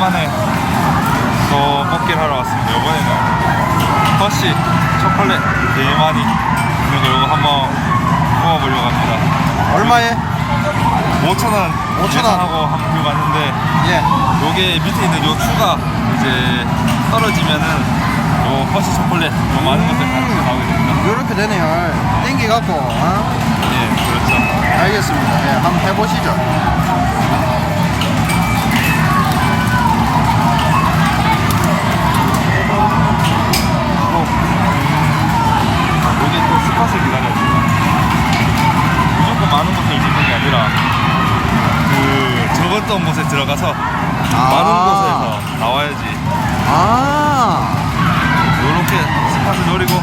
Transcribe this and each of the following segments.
오랜만에 또 뽑기를 하러 왔습니다. 이번에는 허쉬 초콜릿 대만이 있는 거 이거 한번 뽑아보려고 합니다. 얼마에? 5,000원 5,000원. 예상하고 한번 들고 왔는데 예. 요게 밑에 있는 요 추가 이제 떨어지면은 요 허쉬 초콜릿 요 많은 것들 같이 나오게 됩니다. 요렇게 되네요. 땡기갖고, 어? 예, 그렇죠. 알겠습니다. 예, 한번 해보시죠. 그 적었던 곳에 들어가서 많은 곳에서 나와야지. 아, 이렇게 스팟을 노리고.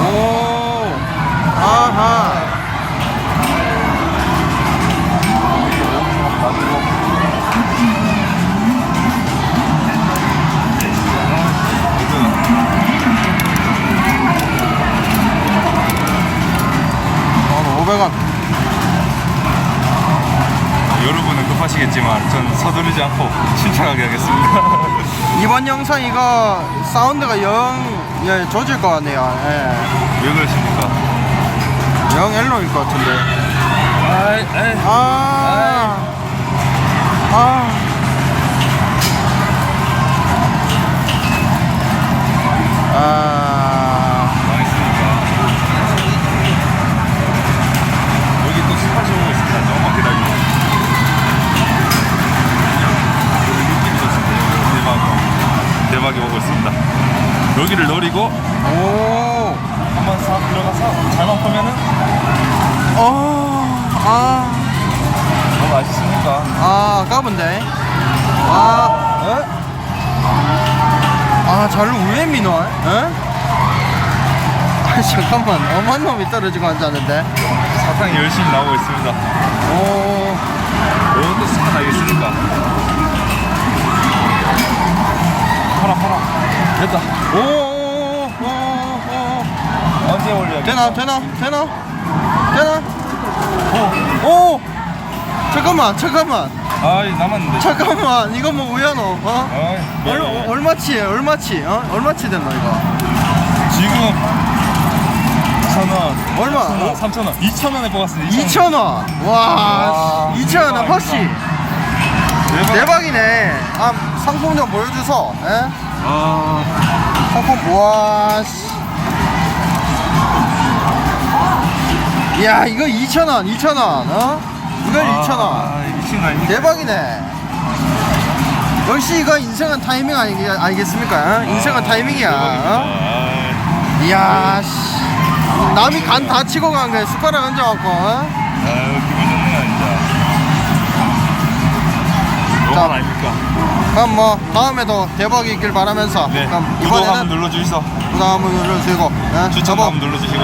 오, 아하. 어, 500원. 여러분은 급하시겠지만 전 서두르지 않고 침착하게 하겠습니다. 이번 영상 이거 사운드가 영, 예, 조질 것 같네요. 예. 왜 그러십니까? 영 엘로일 것 같은데. 아, 아. 대박. 대박이 오고 있습니다. 여기를 노리고 오, 한번 싹 들어가서 잘만 보면은 어, 아, 너무 맛있습니까? 아, 아까운데. 아, 에? 아, 잘왜 미노? 에? 아, 잠깐만. 엄한 놈이 떨어지고 앉았는데. 사탕이 열심히 나오고 있습니다. 오, 이것도 스팟 알겠습니까? 됐다 오, 오, 오, 오. 언제 올려야 되나, 되나, 되나? 되나? 오, 오! 잠깐만, 잠깐만. 아이 남았는데 잠깐만. 이거 뭐 우연호, 어? 아이 얼, 미안해. 얼마치, 얼마치, 어? 얼마치 됐나, 이거? 지금 2,000원 얼마? 3,000원 3,000원 2,000원에 뽑았습니다 2,000원. 와, 와, 2,000원, 대박이다. 허씨. 대박 대박이네. 아, 상품 좀 보여주소. 에? 아 상품, 와, 씨. 야, 이거 2,000원, 2,000원, 어? 이걸 2,000원. 아, 미친 거 아닙니까? 대박이네. 역시 이거 인생은 타이밍 아니, 아니겠습니까? 어? 인생은 타이밍이야. 어? 이야, 씨. 남이 간 다 치고 간 거야. 숟가락 얹어갖고. 어? 아유 그럼 뭐, 다음에도 대박이 있길 바라면서. 네 그럼 구독 한번 이번에는 눌러주시죠 구독 한번 눌러주시고. 어? 추천 한번 눌러주시고